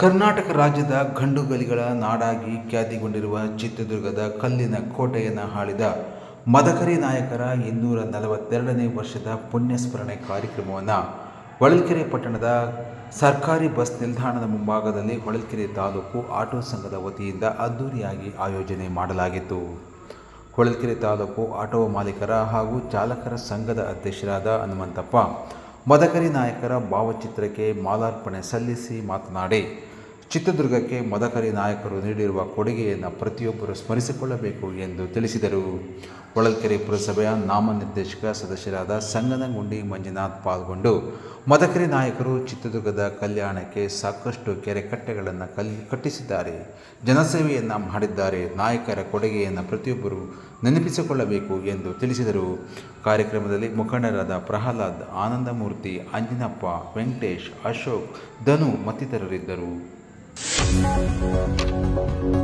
ಕರ್ನಾಟಕ ರಾಜ್ಯದ ಗಂಡುಗಲಿಗಳ ನಾಡಾಗಿ ಖ್ಯಾತಿಗೊಂಡಿರುವ ಚಿತ್ರದುರ್ಗದ ಕಲ್ಲಿನ ಕೋಟೆಯನ್ನು ಆಳಿದ ಮದಕರಿ ನಾಯಕರ ಇನ್ನೂರ ನಲವತ್ತೆರಡನೇ ವರ್ಷದ ಪುಣ್ಯಸ್ಮರಣೆ ಕಾರ್ಯಕ್ರಮವನ್ನು ಹೊಳಲ್ಕೆರೆ ಪಟ್ಟಣದ ಸರ್ಕಾರಿ ಬಸ್ ನಿಲ್ದಾಣದ ಮುಂಭಾಗದಲ್ಲಿ ಹೊಳಲ್ಕೆರೆ ತಾಲೂಕು ಆಟೋ ಸಂಘದ ವತಿಯಿಂದ ಅದ್ದೂರಿಯಾಗಿ ಆಯೋಜನೆ ಮಾಡಲಾಗಿತ್ತು. ಹೊಳಲ್ಕೆರೆ ತಾಲೂಕು ಆಟೋ ಮಾಲೀಕರ ಹಾಗೂ ಚಾಲಕರ ಸಂಘದ ಅಧ್ಯಕ್ಷರಾದ ಹನುಮಂತಪ್ಪ, ಮದಕರಿ ನಾಯಕರ ಭಾವಚಿತ್ರಕ್ಕೆ ಮಾಲಾರ್ಪಣೆ ಸಲ್ಲಿಸಿ ಮಾತನಾಡಿ ಚಿತ್ರದುರ್ಗಕ್ಕೆ ಮದಕರಿ ನಾಯಕರು ನೀಡಿರುವ ಕೊಡುಗೆಯನ್ನು ಪ್ರತಿಯೊಬ್ಬರು ಸ್ಮರಿಸಿಕೊಳ್ಳಬೇಕು ಎಂದು ತಿಳಿಸಿದರು. ಹೊಳಲ್ಕೆರೆ ಪುರಸಭೆಯ ನಾಮನಿರ್ದೇಶಕ ಸದಸ್ಯರಾದ ಸಂಗನಗುಂಡಿ ಮಂಜುನಾಥ್ ಪಾಲ್ಗೊಂಡು, ಮದಕರಿ ನಾಯಕರು ಚಿತ್ರದುರ್ಗದ ಕಲ್ಯಾಣಕ್ಕೆ ಸಾಕಷ್ಟು ಕೆರೆ ಕಟ್ಟೆಗಳನ್ನು ಕಲ್, ಕಟ್ಟಿಸಿದ್ದಾರೆ. ಜನಸೇವೆಯನ್ನು ಮಾಡಿದ್ದಾರೆ. ನಾಯಕರ ಕೊಡುಗೆಯನ್ನು ಪ್ರತಿಯೊಬ್ಬರು ನೆನಪಿಸಿಕೊಳ್ಳಬೇಕು ಎಂದು ತಿಳಿಸಿದರು. ಕಾರ್ಯಕ್ರಮದಲ್ಲಿ ಮುಖಂಡರಾದ ಪ್ರಹ್ಲಾದ್ ಆನಂದಮೂರ್ತಿ, ಅಂಜಿನಪ್ಪ, ವೆಂಕಟೇಶ್, ಅಶೋಕ್, ಧನು ಮತ್ತಿತರರಿದ್ದರು. Thank you.